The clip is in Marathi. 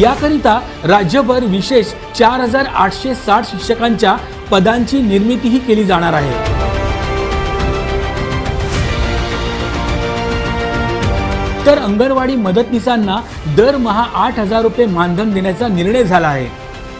याकरिता राज्यभर विशेष चार हजार आठशे साठ शिक्षकांच्या पदांची निर्मितीही केली जाणार आहे. तर अंगणवाडी मदतनीसांना दरमहा आठ हजार रुपये मानधन देण्याचा निर्णय झाला आहे.